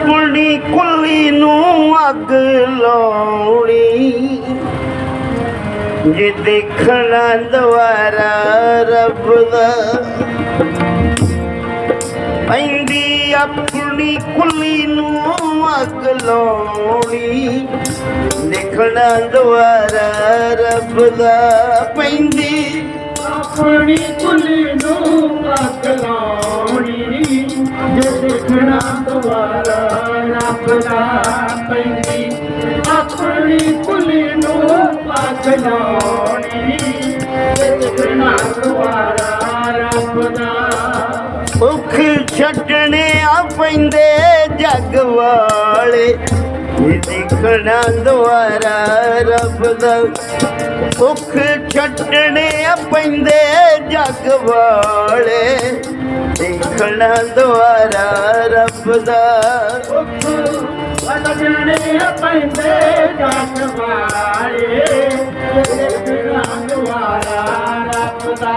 ਆਪਣੀ ਕੁੱਲੀ ਨੂੰ ਅੱਗ ਲਾਉਣੀ। ਜੇ ਦੇਖਣਾ ਦੁਆਰਾ ਰੱਬ ਦਾ। ਪੈਂਦੀ ਆਪਣੀ ਕੁੱਲੀ ਨੂੰ ਅੱਗ ਲਾਉਣੀ। ਦੇਖਣਾ ਦੁਆਰਾ ਰੱਬ ਦਾ। ਪੈਂਦੀ ਆਪਣੀ ਕੁਲੀ ਨੂੰ ਅੱਗ ਲਾਉਣੀ। ਜੇ ਦੇਖਣਾ ਦੁਆਰਾ ਰੱਬ ਪੈਂਦੀ। ਆਪਣੀ ਕੁਲੀ ਨੂੰ ਅੱਗ ਲਾਉਣੀ। ਜੇ ਦੇਖਣਾ ਦੁਆਰਾ ਰੱਬ ਭੁੱਖ ਛੱਡਣੇ ਆ ਪੈਂਦੇ ਜੱਗ ਵਾਲੇ। ਇਹ ਦੇਖਣਾ ਦੁਆਰਾ ਰੱਬ ਦਾ। ਭੁੱਖ ਛੱਡਣੇ ਪੈਂਦੇ ਜੱਗ ਵਾਲੇ। ਦੇਖਣਾ ਦੁਆਰਾ ਰੱਬ ਦਾ। ਅਲਗਣੇ ਪੈਂਦੇ ਜੱਗ ਵਾਲੇ। ਦੇਖਣਾ ਦੁਆਰਾ ਰੱਬ ਦਾ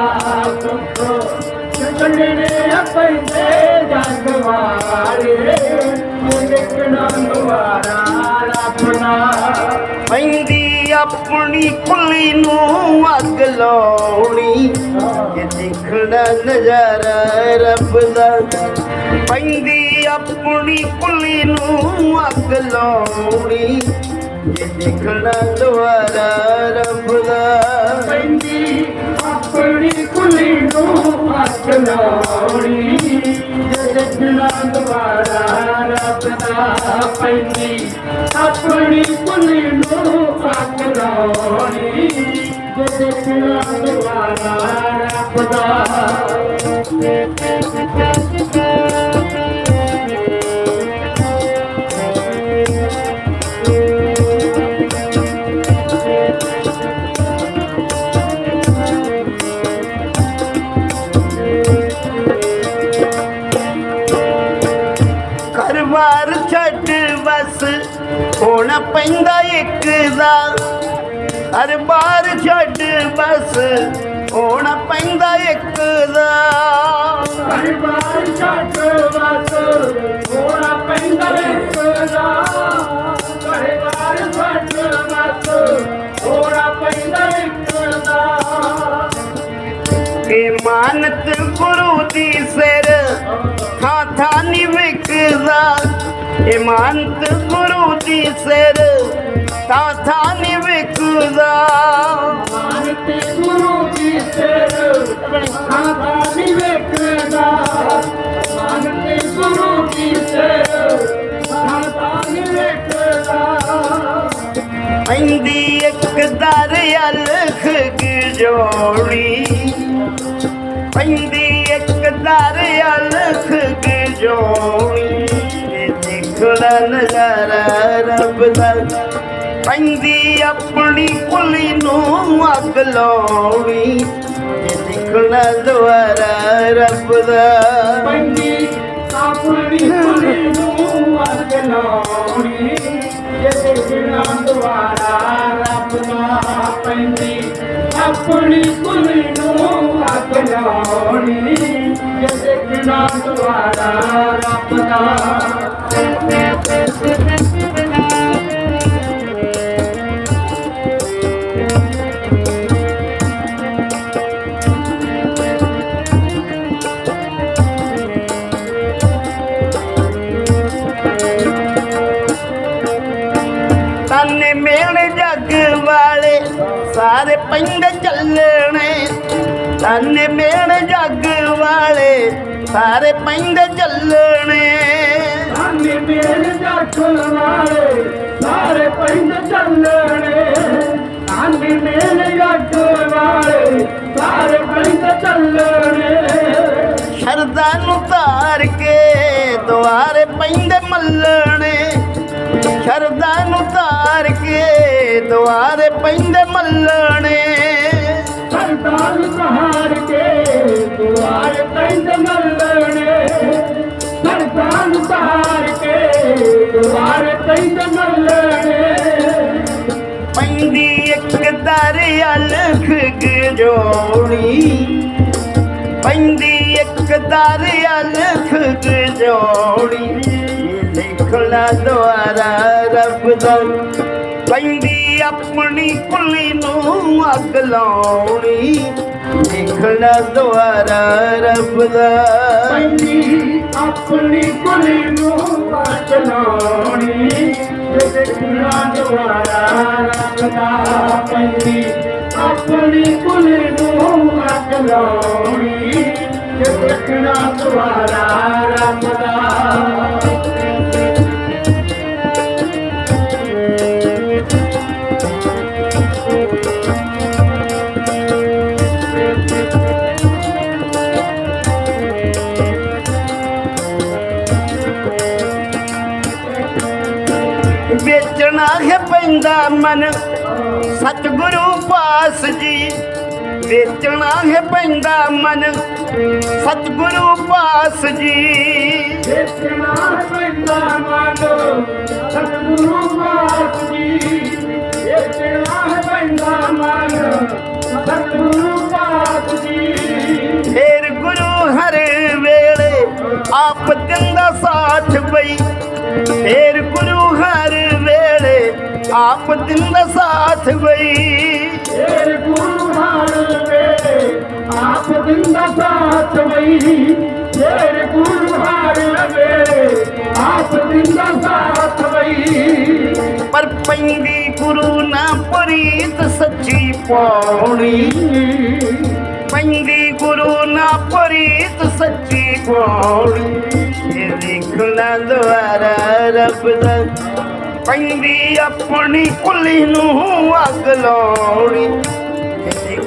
ਸੁਖ ਛੱਡਣੇ ਪੈਂਦੇ ਜੱਗ ਵਾਲੇ। ਦੇਖਣਾ ਦੁਆਰਾ ਰੱਬ ਪੈਂਦੀ ਆਪਣੀ ਕੁੱਲੀ ਨੂੰ ਅੱਗ ਲਾਉਣੀ। ਇਹ ਦੇਖਣਾ ਨਜ਼ਾਰਾ ਰੱਬ ਦਾ। ਪੈਂਦੀ ਆਪਣੀ ਕੁੱਲੀ ਨੂੰ ਅੱਗ ਲਾਉਣੀ। ਇਹ ਦੇਖਣਾ ਦੁਆਰਾ ਰੱਬ ਦਾ ਪੈਂਦੀ ਆਪਣੀ ਕੁਲੀ ਨੂੰ ਅੱਗ ਲਾਉਣੀ। ਜੇ ਦੇਖਣਾ ਦੁਆਰਾ ਰੱਬ ਦਾ ਪੈਂਦੀ ਆਪਣੀ ਕੁਲੀ ਨੂੰ ਅੱਗ ਲਾਉਣੀ। ਜੇ ਦੇਖਣਾ ਦੁਆਰਾ ਰੱਬ ਦਾ। ਘਰ-ਬਾਰ ਛੱਡ ਬਸ ਹੋਣਾ ਪੈਂਦਾ ਇੱਕ ਦਾ। ਘਰ-ਬਾਰ ਛੱਡ ਬਸ ਹੋਣਾ ਪੈਂਦਾ ਇੱਕ ਦਾ। ਪਰਿਵਾਰ ਛੱਡ ਵਸ ਹੋਣਾ ਪੈਂਦਾ ਇੱਕ ਦਾ। ਪਰਿਵਾਰ ਛੱਡ ਵਸ ਹੋਣਾ ਪੈਂਦਾ ਇੱਕ ਦਾ। ਇਮਾਨਤ ਗੁਰੂ ਵਿਕਦਾ ਇਮਾਨਤ ਗੁਰੂ ਦੀ ਸਿਰ ਥਾਂ ਥਾਂ ਨੀ ਵਿਕਦਾ ਮਾਨਤੇ ਗੁਰੂ ਜੀ ਸਿਰ ਖਾਦਾ ਨਹੀਂ ਵੇਖਦਾ। ਮਾਨਤੇ ਗੁਰੂ ਜੀ ਸਿਰ ਖਾਦਾ ਨਹੀਂ ਵੇਖਦਾ। ਪੈਂਦੀ ਇੱਕ ਦਰ ਅਲਖ ਗਜੋੜੀ ਪੈਂਦੀ ਇੱਕ ਦਰ ਅਲਖ ਗਜੋੜੀ ਇਹ ਦੇਖਣਾ ਨਜ਼ਾਰਾ ਰੱਬ ਦਾ ਪੈਂਦੀ ਆਪਣੀ ਕੁਲੀ ਨੂੰ ਅੱਗ ਲਾਉਣੀ ਦੇਖਣਾ ਦੁਆਰਾ ਰੱਬ ਦਾ ਪੰਡੀ ਆਪਣੀ ਕੁੜੀ ਨੂੰ ਅੱਗ ਲਾਉਣੀ ਦੇਖਣਾ ਦੁਆਰਾ ਰੱਬ ਦਾ ਪੈਂਦੀ ਆਪਣੀ ਕੁੜੀ ਪਿੰਡ ਚੱਲਣੇ ਤਾਨੇ ਮੇਲ ਜੱਗ ਵਾਲੇ ਸਾਰੇ ਪਿੰਡ ਚੱਲਣੇ। ਸਾਨੇ ਮੇਲ ਜਾਖਲ ਵਾਲੇ ਸਾਰੇ ਪਿੰਡ ਚੱਲਣੇ। ਸਾਨੇ ਮੇਲ ਜਾਖਲ ਵਾਲੇ ਸਾਰੇ ਪਿੰਡ ਚੱਲਣੇ। ਸ਼ਰਦਾ ਨੂੰ ਧਾਰ ਕੇ ਦੁਆਰੇ ਪਿੰਡ ਮੱਲਣੇ। ਸ਼ਰਦਾ ਨੂੰ ਧਾਰ ਕੇ ਦੁਆਰੇ ਪਿੰਡ ਮੱਲਣੇ। ਦੁਆਰ ਪਿੰਡ ਮੱਲਣੇ ਪੈਂਦੀ ਇੱਕ ਦਰ ਅਲਖ ਜੋੜੀ। ਪੈਂਦੀ ਇੱਕ ਦਰ ਅਲਖ ਗਜੋੜੀ ਇਹ ਦੇਖਣਾ ਦੁਆਰਾ ਰੱਬ ਦਾ। ਪੈਂਦੀ ਆਪਣੀ ਕੁਲੀ ਨੂੰ ਅੱਗ ਲਾਉਣੀ। ਦੇਖਣਾ ਦੁਆਰਾ ਰੱਬ ਦਾ ਪੈਂਦੀ ਆਪਣੀ ਕੁੜੀ ਨੂੰ ਬਚਲਾਉਣੀ ਦੇਖਣਾ ਦੁਆਰਾ ਰੱਖਦਾ ਪੈਂਦੀ ਆਪਣੀ ਕੁੜੀ ਨੂੰ ਬਚਲਾਉਣੀ ਦੇਖਣਾ ਦੁਆਰਾ ਰੱਖਦਾ ਵੇਚਣਾ ਹੈ ਪੈਂਦਾ ਮਨ ਸਤਿਗੁਰੂ ਪਾਸ ਜੀ। ਵੇਚਣਾ ਹੈ ਪੈਂਦਾ ਮਨ ਸਤਿਗੁਰੂ ਪਾਸ ਜੀ। ਦੇਖਣਾ ਪੈਂਦਾ ਮਨ ਸਤਿਗੁਰੂ ਪਾਸ ਜੀ। ਦੇਖਣਾ ਪੈਂਦਾ ਮਨ ਸਤਿਗੁਰੂ ਪਾਸ ਜੀ। ਫੇਰ ਗੁਰੂ ਹਰ ਵੇਲੇ ਆਪ ਦਿੰਦਾ ਸਾਥ ਬਈ। ਗੁਰੂ ਹਰ ਵੇ ਆਪ ਦਿੰਦਾ ਸਾਥ ਵਈ। ਏਰ ਗੁਰੂ ਹਰ ਵੇ ਆਪ ਦਿੰਦਾ ਸਾਥ ਵਈ। ਪਰ ਪੈਂਦੀ ਗੁਰੂ ਨਾ ਪ੍ਰੀਤ ਸੱਚੀ ਪੌਣੀ ਪੈਂਦੀ ਗੁਰੂ ਨਾ ਪ੍ਰੀਤ ਸੱਚੀ ਪੌਣੀ ਇਹ ਲਿਖਣਾ ਦੁਆਰਾ ਰੱਬ ਦਾ। ਪੈਂਦੀ ਆਪਣੀ ਕੁਲੀ ਨੂੰ ਅੱਗ ਲਾਉਣੀ। ਇਹ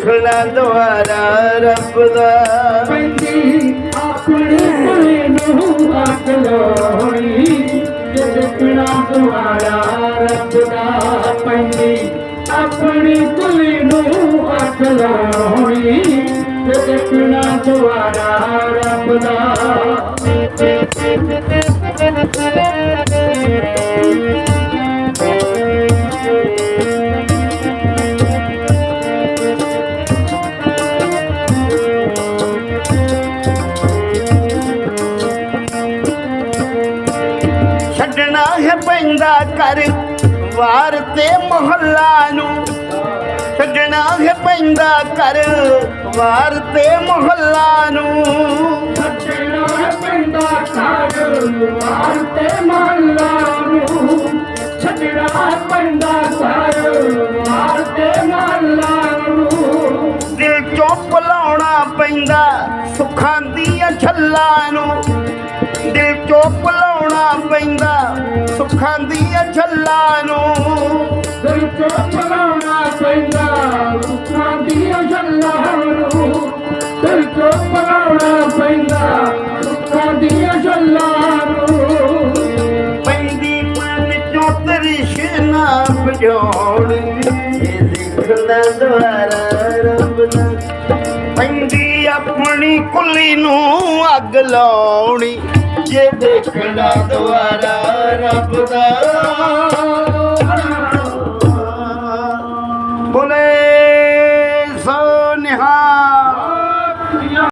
ਦੁਆਰਾ ਰੱਬ ਦਾ। ਪੈਂਦੀ ਆਪਣੀ ਕੁੜੀ ਨੂੰ ਅੱਗ ਲਾਉਣੀ। ਜੇ ਦੁਆਰਾ ਰੱਬ ਦਾ ਪੈਂਦੀ ਆਪਣੀ ਕੁੜੀ ਨੂੰ ਅੱਗ ਲਾਉਣੀ। ਜੇ ਦੁਆਰਾ ਰੱਬ ਦਾ। ਤੇ ਮੁਹੱਲਾ ਨੂੰ ਛੱਡਣਾ ਹੈ ਪੈਂਦਾ ਕਰ ਵਾਰ ਤੇ ਮੁਹੱਲਾ ਨੂੰ। ਛੱਡਣਾ ਪੈਂਦਾ ਘਰ ਵਾਰ ਤੇ ਮਹੱਲਾ ਨੂੰ। ਛੱਡਣਾ ਪੈਂਦਾ ਘਰ ਵਾਰ ਤੇ ਮਹੱਲਾ ਨੂੰ। ਦਿਲ ਚੋਂ ਭੁਲਾਉਣਾ ਪੈਂਦਾ ਸੁੱਖਾਂ ਦੀਆਂ ਛੱਲਾਂ ਨੂੰ। ਦਿਲ ਚੋਂ ਭੁਲਾਉਣਾ ਪੈਂਦਾ ਸੁੱਖਾਂ ਦੀਆਂ ਛੱਲਾਂ ਨੂੰ। ਦਿਲ ਚੋਂ ਬਣਾਉਣਾ ਪੈਂਦਾ ਰੁੱਖਾਂ ਦੀਆਂ ਜੱਲਾਂ ਨੂੰ। ਦਿਲ ਚੋਂ ਬਣਾਉਣਾ ਪੈਂਦਾ ਰੁੱਖਾਂ ਦੀਆਂ ਜੱਲਾਂ ਨੂੰ। ਪੈਂਦੀ ਮਨ ਚੋਂ ਤ੍ਰਿਸ਼ਨਾ ਬੁਝਾਉਣ ਇਹ ਲਿਖਣਾ ਦੁਆਰਾ ਰੱਬ ਦਾ। ਪੈਂਦੀ ਆਪਣੀ ਕੁਲੀ ਨੂੰ ਅੱਗ ਲਾਉਣੀ। ਜੇ ਦੇਖਣਾ ਦੁਆਰਾ ਰੱਬ ਦਾ।